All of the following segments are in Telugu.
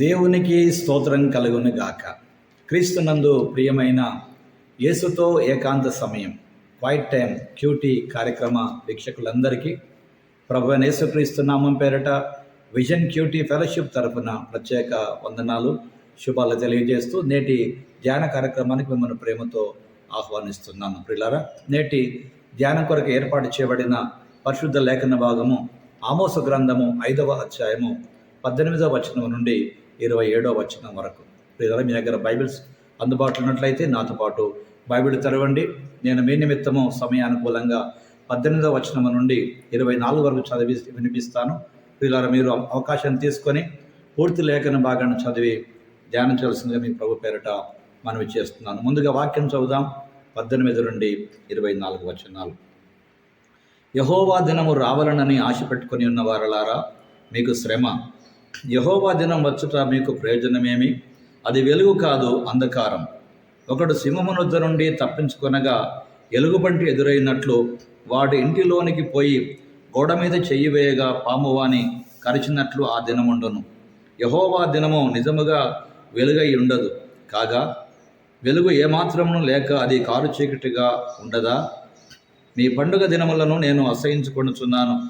దేవునికి స్తోత్రం కలుగును గాక. క్రీస్తునందు ప్రియమైన యేసుతో ఏకాంత సమయం క్వైట్ టైం క్యూటీ కార్యక్రమ వీక్షకులందరికీ ప్రభు అయిన యేసుక్రీస్తు నామం పేరట విజన్ క్యూటీ ఫెలోషిప్ తరఫున ప్రత్యేక వందనాలు శుభాలు తెలియజేస్తూ నేటి ధ్యాన కార్యక్రమానికి మిమ్మల్ని ప్రేమతో ఆహ్వానిస్తున్నాను ప్రిలారా నేటి ధ్యానం కొరకు ఏర్పాటు చేయబడిన పరిశుద్ధ లేఖన భాగము ఆమోస గ్రంథము ఐదవ అధ్యాయము పద్దెనిమిదవ వచనం నుండి ఇరవై ఏడవ వచనం వరకు. ప్రియులారా మీ దగ్గర బైబిల్స్ అందుబాటులో ఉన్నట్లయితే నాతో పాటు బైబిల్ తెరవండి. నేను మీ నిమిత్తము సమయానుకూలంగా పద్దెనిమిదవ వచనం నుండి ఇరవై నాలుగు వరకు చదివి వినిపిస్తాను. ప్రియులారా మీరు అవకాశం తీసుకొని పూర్తి లేఖన భాగాన్ని చదివి ధ్యానం మీ ప్రభు పేరట మనవి చేస్తున్నాను. ముందుగా వాక్యం చదువుదాం. పద్దెనిమిది నుండి ఇరవై నాలుగు వచనాలు. యహోవా దినము రావాలనని ఆశ పెట్టుకుని ఉన్న వారలారా మీకు శ్రమ యహోవా దినం వచ్చుట మీకు ప్రయోజనమేమి? అది వెలుగు కాదు అంధకారం. ఒకడు సింహమునొద్ద నుండి తప్పించుకొనగా ఎలుగుబంటి ఎదురైనట్లు వాడి ఇంటిలోనికి పోయి గోడ మీద చెయ్యి వేయగా పాము వాని కరిచినట్లు ఆ దినముండును. యహోవా దినము నిజముగా వెలుగై ఉండదు. కాగా వెలుగు ఏమాత్రమును లేక అది కారు చీకటిగా ఉండదా? మీ పండుగ దినములను నేను అసహించుకొనుచున్నాను.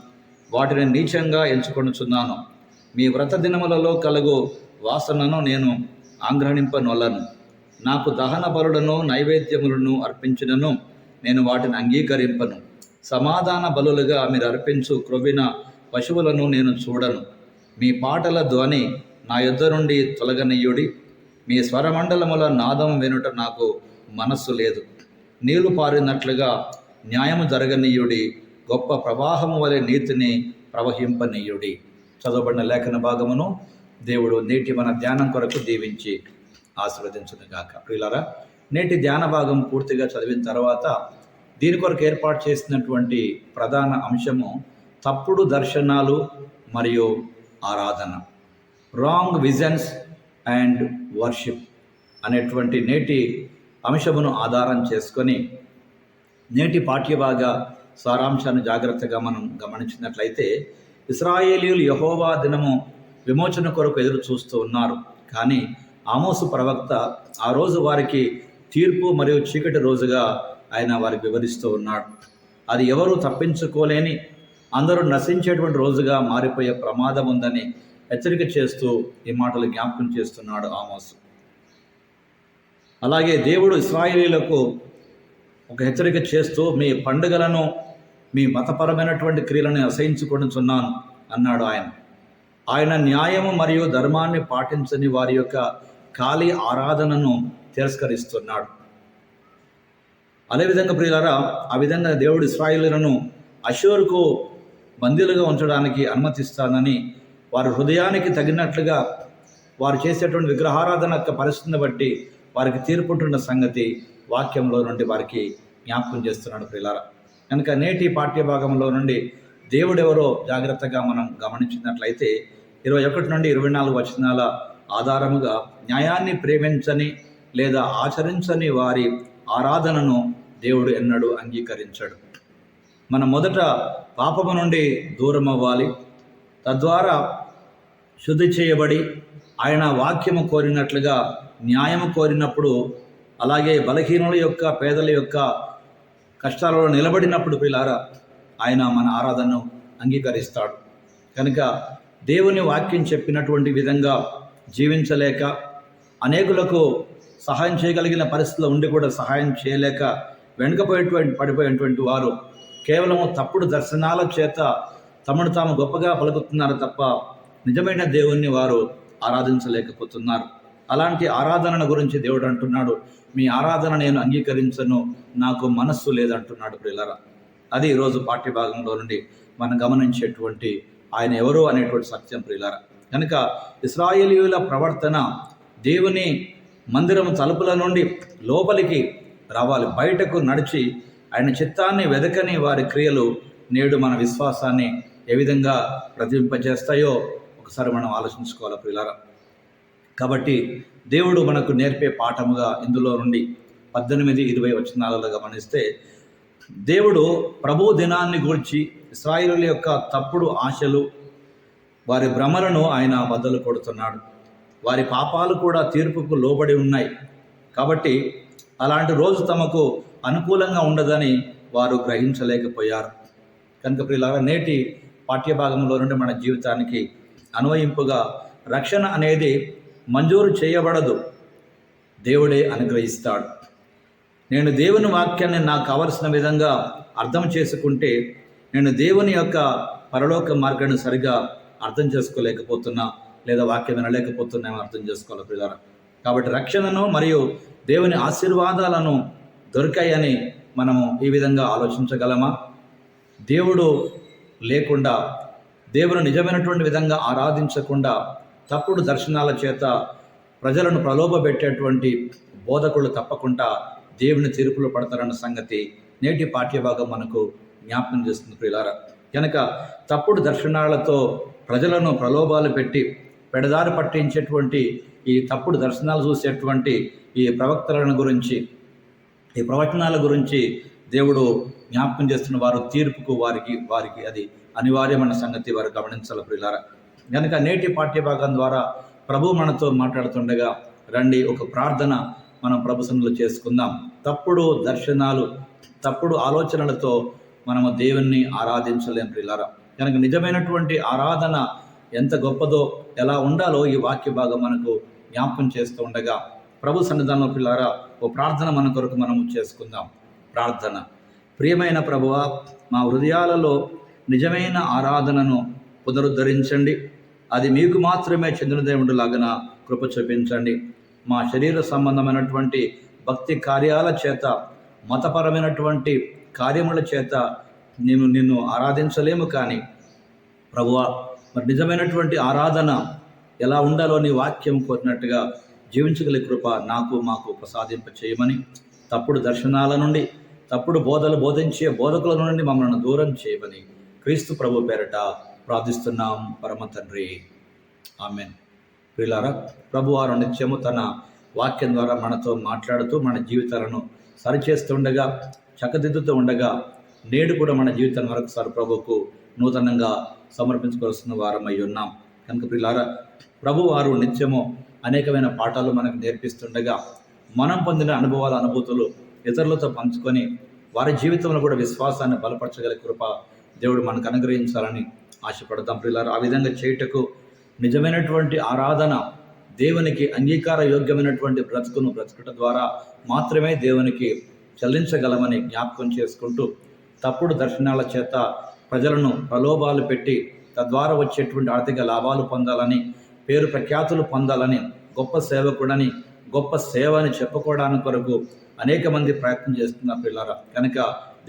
వాటిని నీచంగా ఎంచుకొనుచున్నాను. మీ వ్రత దినములలో కలుగు వాసనను నేను ఆగ్రహింపనొలను నాకు దహన బలులను నైవేద్యములను అర్పించినను. నేను వాటిని అంగీకరింపను. సమాధాన బలులుగా మీరు అర్పించు క్రొవ్విన పశువులను నేను చూడను. మీ పాటల ధ్వని నా యుద్ధ నుండి తొలగనీయుడి. మీ స్వరమండలముల నాదం వినుట నాకు మనస్సు లేదు. నీళ్ళు పారినట్లుగా న్యాయము జరగనీయుడి. గొప్ప ప్రవాహము వలె నీతిని ప్రవహింపనీయుడి. చదవబడిన లేఖన భాగమును దేవుడు నేటి మన ధ్యానం కొరకు దీవించి ఆశీర్వదించునుగాక. ప్రియులారా నేటి ధ్యాన భాగం పూర్తిగా చదివిన తర్వాత దీని కొరకు ఏర్పాటు చేసినటువంటి ప్రధాన అంశము తప్పుడు దర్శనాలు మరియు ఆరాధన. రాంగ్ విజన్స్ అండ్ వర్షిప్ అనేటువంటి నేటి అంశమును ఆధారం చేసుకొని నేటి పాఠ్యభాగ సారాంశాన్ని జాగ్రత్తగా మనం గమనించినట్లయితే ఇస్రాయేలీలు యహోవా దినము విమోచన కొరకు ఎదురు చూస్తూ ఉన్నారు. కానీ ఆమోసు ప్రవక్త ఆ రోజు వారికి తీర్పు మరియు చీకటి రోజుగా ఆయన వారికి వివరిస్తూ ఉన్నాడు. అది ఎవరు తప్పించుకోలేని అందరూ నశించేటువంటి రోజుగా మారిపోయే ప్రమాదం ఉందని హెచ్చరిక చేస్తూ ఈ మాటలు జ్ఞాపకం చేస్తున్నాడు ఆమోసు. అలాగే దేవుడు ఇస్రాయేలీలకు ఒక హెచ్చరిక చేస్తూ మీ పండుగలను మీ మతపరమైనటువంటి క్రియలను అసహించుకొనుచున్నాను అన్నాడు ఆయన. ఆయన న్యాయము మరియు ధర్మాన్ని పాటించని వారి యొక్క ఖాళీ ఆరాధనను తిరస్కరిస్తున్నాడు. అదేవిధంగా ప్రియులారా ఆ విధంగా దేవుడు ఇస్రాయిలను అషూరుకు బందీలుగా ఉంచడానికి అనుమతిస్తానని వారి హృదయానికి తగినట్లుగా వారు చేసేటువంటి విగ్రహారాధన యొక్క పరిస్థితిని బట్టి వారికి తీర్పుంటున్న సంగతి వాక్యంలో నుండి వారికి జ్ఞాపకం చేస్తున్నాడు ప్రియులారా. కనుక నేటి పాఠ్యభాగంలో నుండి దేవుడు ఎవరో జాగ్రత్తగా మనం గమనించినట్లయితే ఇరవై ఒకటి నుండి ఇరవై నాలుగు వచనాల ఆధారముగా న్యాయాన్ని ప్రేమించని లేదా ఆచరించని వారి ఆరాధనను దేవుడు ఎన్నడూ అంగీకరించడు. మనం మొదట పాపము నుండి దూరం అవ్వాలి తద్వారా శుద్ధి చేయబడి ఆయన వాక్యము కోరినట్లుగా న్యాయము కోరినప్పుడు అలాగే బలహీనుల యొక్క పేదల యొక్క కష్టాలలో నిలబడినప్పుడు పిల్లారా ఆయన మన ఆరాధనను అంగీకరిస్తాడు. కనుక దేవుని వాక్యం చెప్పినటువంటి విధంగా జీవించలేక అనేకులకు సహాయం చేయగలిగిన పరిస్థితిలో ఉండి కూడా సహాయం చేయలేక వెనుకపోయేటువంటి పడిపోయేటువంటి వారు కేవలము తప్పుడు దర్శనాల చేత తమను తాము గొప్పగా పలుకుతున్నారు తప్ప నిజమైన దేవుణ్ణి వారు ఆరాధించలేకపోతున్నారు. అలాంటి ఆరాధనను గురించి దేవుడు అంటున్నాడు. మీ ఆరాధన నేను అంగీకరించను నాకు మనస్సు లేదంటున్నాడు ప్రియులరా. అది ఈరోజు పాఠ్యభాగంలో నుండి మనం గమనించేటువంటి ఆయన ఎవరు అనేటువంటి సత్యం ప్రియులరా. కనుక ఇస్రాయేలీయుల ప్రవర్తన దేవుని మందిరం తలుపుల నుండి లోపలికి రావాలి. బయటకు నడిచి ఆయన చిత్తాన్ని వెదకని వారి క్రియలు నేడు మన విశ్వాసాన్ని ఏ విధంగా ప్రతిబింపజేస్తాయో ఒకసారి మనం ఆలోచించుకోవాలి ప్రియులారా. కాబట్టి దేవుడు మనకు నేర్పే పాఠముగా ఇందులో నుండి పద్దెనిమిది ఇరవై వచనాలలో గమనిస్తే దేవుడు ప్రభు దినాన్ని గూర్చి ఇస్రాయిలుల యొక్క తప్పుడు ఆశలు వారి భ్రమలను ఆయన బద్దలు కొడుతున్నాడు. వారి పాపాలు కూడా తీర్పుకు లోబడి ఉన్నాయి. కాబట్టి అలాంటి రోజు తమకు అనుకూలంగా ఉండదని వారు గ్రహించలేకపోయారు. కనుక ప్రియులారా నేటి పాఠ్యభాగంలో నుండి మన జీవితానికి అన్వయింపుగా రక్షణ అనేది మంజూరు చేయబడదు. దేవుడే అనుగ్రహిస్తాడు. నేను దేవుని వాక్యాన్ని నాకు కావలసిన విధంగా అర్థం చేసుకుంటే నేను దేవుని యొక్క పరలోక మార్గాన్ని సరిగా అర్థం చేసుకోలేకపోతున్నా లేదా వాక్యం వినలేకపోతున్నా అర్థం చేసుకోవాలి పిల్లరా కాబట్టి రక్షణను మరియు దేవుని ఆశీర్వాదాలను దొరికాయని మనము ఈ విధంగా ఆలోచించగలమా? దేవుడు లేకుండా దేవుని నిజమైనటువంటి విధంగా ఆరాధించకుండా తప్పుడు దర్శనాల చేత ప్రజలను ప్రలోభపెట్టేటువంటి బోధకులు తప్పకుండా దేవుని తీర్పులు పడతారన్న సంగతి నేటి పాఠ్యభాగం మనకు జ్ఞాపకం చేస్తుంది ప్రియులారా. కనుక తప్పుడు దర్శనాలతో ప్రజలను ప్రలోభాలు పెట్టి పెడదారి పట్టించేటువంటి ఈ తప్పుడు దర్శనాలు చూసేటువంటి ఈ ప్రవక్తలను గురించి ఈ ప్రవచనాల గురించి దేవుడు జ్ఞాపకం చేస్తున్న వారు తీర్పుకు వారికి వారికి అది అనివార్యమైన సంగతి వారు గమనించాలి ప్రియులారా. కనుక నేటి పాఠ్యభాగం ద్వారా ప్రభు మనతో మాట్లాడుతుండగా రండి ఒక ప్రార్థన మనం ప్రభుసనలు చేసుకుందాం. తప్పుడు దర్శనాలు తప్పుడు ఆలోచనలతో మనము దేవుణ్ణి ఆరాధించలేం ప్రిలారా కనుక నిజమైనటువంటి ఆరాధన ఎంత గొప్పదో ఎలా ఉండాలో ఈ వాక్య భాగం మనకు జ్ఞాపకం చేస్తూ ఉండగా ప్రభు సన్నిధానంలో పిల్లారా ఓ ప్రార్థన మన కొరకు మనము చేసుకుందాం. ప్రార్థన. ప్రియమైన ప్రభువ మా హృదయాలలో నిజమైన ఆరాధనను పునరుద్ధరించండి. అది మీకు మాత్రమే చెందినదే లాగన కృప చూపించండి. మా శరీర సంబంధమైనటువంటి భక్తి కార్యాల చేత మతపరమైనటువంటి కార్యముల చేత నేను నిన్ను ఆరాధించలేము కానీ ప్రభువ మరి నిజమైనటువంటి ఆరాధన ఎలా ఉండాలో నీ వాక్యం కోరినట్టుగా జీవించగలిగే కృప నాకు మాకు ప్రసాదింప చేయమని తప్పుడు దర్శనాల నుండి తప్పుడు బోధలు బోధించే బోధకుల నుండి మమ్మల్ని దూరం చేయమని క్రీస్తు ప్రభు పేరట ప్రార్థిస్తున్నాం. పరమ తండ్రి. ఆమెన్. ప్రిలారా ప్రభు వారు నిత్యము తన వాక్యం ద్వారా మనతో మాట్లాడుతూ మన జీవితాలను సరిచేస్తుండగా చక్కదిద్దుతూ ఉండగా నేడు కూడా మన జీవితం మరొకసారి ప్రభువుకు నూతనంగా సమర్పించుకోవాల్సిన వారమై ఉన్నాం. కనుక ప్రిలారా ప్రభు వారు నిత్యము అనేకమైన పాఠాలు మనకు నేర్పిస్తుండగా మనం పొందిన అనుభవాల అనుభూతులు ఇతరులతో పంచుకొని వారి జీవితంలో కూడా విశ్వాసాన్ని బలపరచగల కృప దేవుడు మనకు అనుగ్రహించాలని ఆశపడతాం పిల్లలు ఆ విధంగా చేయుటకు నిజమైనటువంటి ఆరాధన దేవునికి అంగీకార యోగ్యమైనటువంటి బ్రతుకును బ్రతకటం ద్వారా మాత్రమే దేవునికి చెల్లించగలమని జ్ఞాపకం చేసుకుంటూ తప్పుడు దర్శనాల చేత ప్రజలను ప్రలోభాలు పెట్టి తద్వారా వచ్చేటువంటి ఆర్థిక లాభాలు పొందాలని పేరు ప్రఖ్యాతులు పొందాలని గొప్ప సేవకుడని గొప్ప సేవ అని చెప్పుకోవడానికి కొరకు అనేక మంది ప్రయత్నం చేస్తున్న పిల్లరా కనుక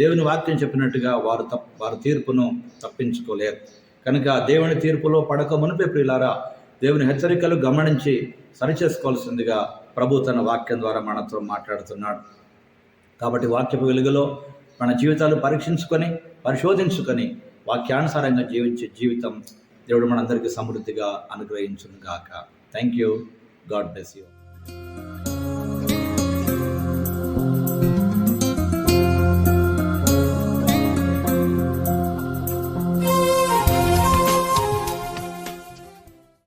దేవుని వాక్యం చెప్పినట్టుగా వారు తప్ వారి తీర్పును తప్పించుకోలేరు. కనుక దేవుని తీర్పులో పడక మునిపే ప్రియులారా దేవుని హెచ్చరికలు గమనించి సరిచేసుకోవాల్సిందిగా ప్రభు తన వాక్యం ద్వారా మనతో మాట్లాడుతున్నాడు. కాబట్టి వాక్యపు వెలుగులో మన జీవితాలు పరీక్షించుకొని పరిశోధించుకొని వాక్యానుసారంగా జీవించే జీవితం దేవుడు మనందరికీ సమృద్ధిగా అనుగ్రహించును గాక thank you God bless you